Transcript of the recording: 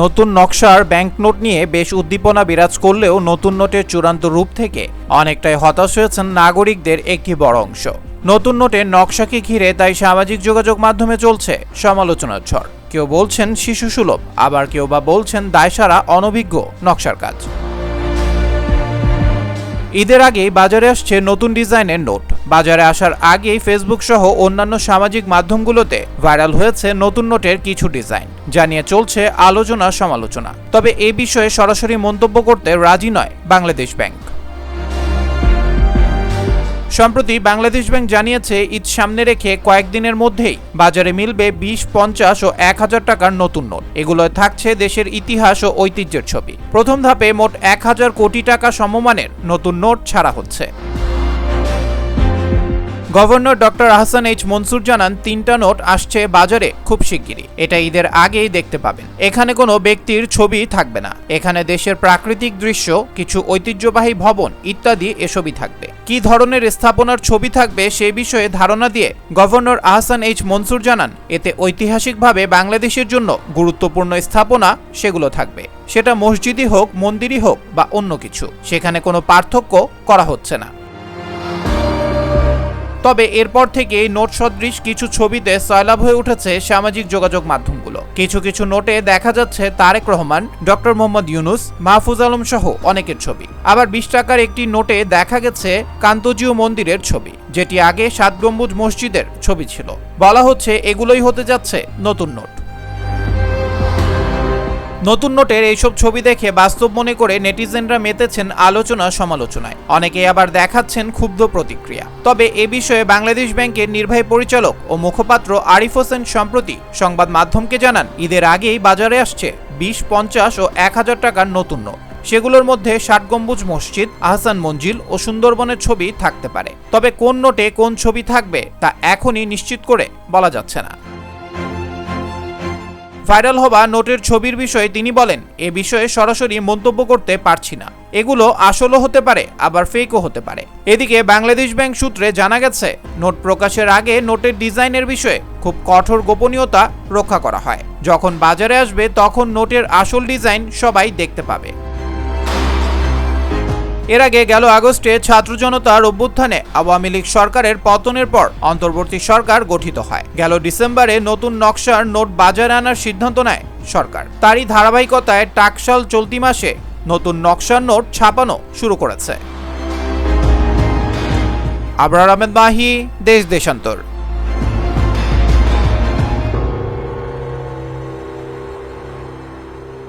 নতুন নকশার ব্যাংকনোট নিয়ে বেশ উদ্দীপনা বিরাজ করলেও নতুন নোটের চূড়ান্ত রূপ থেকে অনেকটাই হতাশ হয়েছেন নাগরিকদের একটি বড় অংশ। নতুন নোটের নকশাকে ঘিরে তাই সামাজিক যোগাযোগ মাধ্যমে চলছে সমালোচনার ঝড়। কেউ বলছেন শিশু সুলভ, আবার কেউ বা বলছেন দায়সারা অনভিজ্ঞ নকশার কাজ। ঈদের আগেই বাজারে আসছে নতুন ডিজাইনের নোট। বাজারে আসার আগেই ফেসবুক সহ অন্যান্য সামাজিক মাধ্যমগুলোতে ভাইরাল হয়েছে নতুন নোটের কিছু ডিজাইন। যা নিয়ে চলছে আলোচনা সমালোচনা তবে এ বিষয়ে সরাসরি মন্তব্য করতে রাজি নয় বাংলাদেশ ব্যাংক। সম্প্রতি বাংলাদেশ ব্যাংক জানিয়েছে, ঈদ সামনে রেখে কয়েকদিনের মধ্যেই বাজারে মিলবে বিশ, পঞ্চাশ ও এক হাজার টাকার নতুন নোট। এগুলোয় থাকছে দেশের ইতিহাস ও ঐতিহ্যের ছবি। প্রথম ধাপে মোট এক হাজার কোটি টাকা সমমানের নতুন নোট ছাড়া হচ্ছে। Governor doctor Ahsan H Mansur জানান, তিনটা নোট আসছে বাজারে খুব শিগগিরই। এটা ঈদের আগেই দেখতে পাবেন। এখানে কোনো ব্যক্তির ছবি থাকবে না। এখানে দেশের প্রাকৃতিক দৃশ্য, কিছু ঐতিহ্যবাহী ভবন ইত্যাদি এসবই থাকবে। কি ধরনের স্থাপনার ছবি থাকবে সে বিষয়ে ধারণা দিয়ে গভর্নর আহসান এইচ মনসুর জানান, এতে ঐতিহাসিকভাবে বাংলাদেশের জন্য গুরুত্বপূর্ণ স্থাপনা সেগুলো থাকবে। সেটা মসজিদই হোক, মন্দিরই হোক বা অন্য কিছু, সেখানে কোনো পার্থক্য করা হচ্ছে না। তবে এরপর থেকে নোট সদৃশ কিছু ছবিতে সয়লাভ হয়ে উঠেছে সামাজিক যোগাযোগ মাধ্যমগুলো কিছু কিছু নোটে দেখা যাচ্ছে তারেক রহমান, ডক্টর মোহাম্মদ ইউনুস, মাহফুজ আলম সহ অনেকের ছবি। আবার বিশ টাকার একটি নোটে দেখা গেছে কান্তজিউ মন্দিরের ছবি, যেটি আগে সাত গম্বুজ মসজিদের ছবি ছিল। বলা হচ্ছে এগুলোই হতে যাচ্ছে নতুন নোট। নতুন নোটের এইসব ছবি দেখে বাস্তব মনে করে নেটিজেনরা মেতেছেন আলোচনা সমালোচনায়। অনেকে আবার দেখাচ্ছেন ক্ষুব্ধ প্রতিক্রিয়া। তবে এ বিষয়ে বাংলাদেশ ব্যাংকের নির্বাহী পরিচালক ও মুখপাত্র আরিফ হোসেন সম্প্রতি সংবাদ মাধ্যমকে জানান, ঈদের আগেই বাজারে আসছে বিশ, পঞ্চাশ ও এক হাজার টাকার নতুন নোট। সেগুলোর মধ্যে ষাট গম্বুজ মসজিদ, আহসান মঞ্জিল ও সুন্দরবনের ছবি থাকতে পারে। তবে কোন নোটে কোন ছবি থাকবে তা এখনই নিশ্চিত করে বলা যাচ্ছে না। ভাইরাল হওয়া নোটের ছবির বিষয়ে তিনি বলেন, এ বিষয়ে সরাসরি মন্তব্য করতে পারছি না। এগুলো আসলও হতে পারে, আবার ফেকও হতে পারে। এদিকে বাংলাদেশ ব্যাংক সূত্রে জানা গেছে, নোট প্রকাশের আগে নোটের ডিজাইনের বিষয়ে খুব কঠোর গোপনীয়তা রক্ষা করা হয়। যখন বাজারে আসবে, তখন নোটের আসল ডিজাইন সবাই দেখতে পাবে। এর আগে গেল আগস্টে ছাত্র জনতার অভ্যুত্থানে আওয়ামী লীগ সরকারের পতনের পর অন্তর্বর্তী সরকার গঠিত হয়। গেল ডিসেম্বরে নতুন নকশার নোট বাজারে আনার সিদ্ধান্ত নেয় সরকার। তারই ধারাবাহিকতায় টাকশাল চলতি মাসে নতুন নকশার নোট ছাপানো শুরু করেছে। আবরার আহমেদ মাহি, দেশ দেশান্তর।